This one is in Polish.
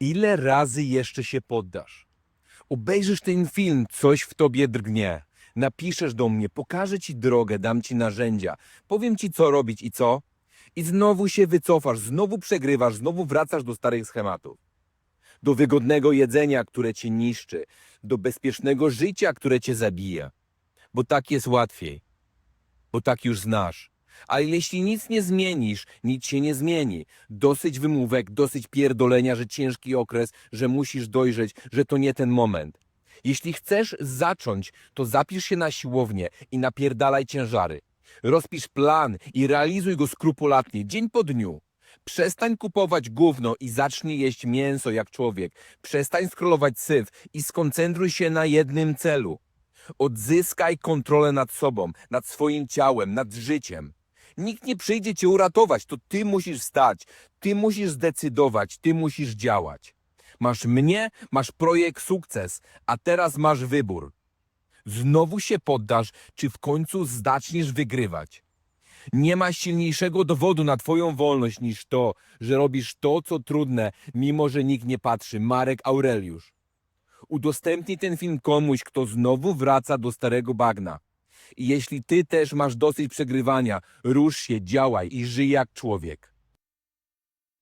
Ile razy jeszcze się poddasz? Obejrzysz ten film, coś w tobie drgnie. Napiszesz do mnie, pokażę ci drogę, dam ci narzędzia, powiem ci co robić i co. I znowu się wycofasz, znowu przegrywasz, znowu wracasz do starych schematów. Do wygodnego jedzenia, które cię niszczy, do bezpiecznego życia, które cię zabija. Bo tak jest łatwiej. Bo tak już znasz. A jeśli nic nie zmienisz, nic się nie zmieni. Dosyć wymówek, dosyć pierdolenia, że ciężki okres, że musisz dojrzeć, że to nie ten moment. Jeśli chcesz zacząć, to zapisz się na siłownię i napierdalaj ciężary. Rozpisz plan i realizuj go skrupulatnie, dzień po dniu. Przestań kupować gówno i zacznij jeść mięso jak człowiek. Przestań scrollować syf i skoncentruj się na jednym celu. Odzyskaj kontrolę nad sobą, nad swoim ciałem, nad życiem. Nikt nie przyjdzie cię uratować, to ty musisz stać, ty musisz zdecydować, ty musisz działać. Masz mnie, masz projekt sukces, a teraz masz wybór. Znowu się poddasz, czy w końcu zaczniesz wygrywać. Nie ma silniejszego dowodu na twoją wolność niż to, że robisz to, co trudne, mimo że nikt nie patrzy. Marek Aureliusz. Udostępnij ten film komuś, kto znowu wraca do starego bagna. I jeśli ty też masz dosyć przegrywania, rusz się, działaj i żyj jak człowiek.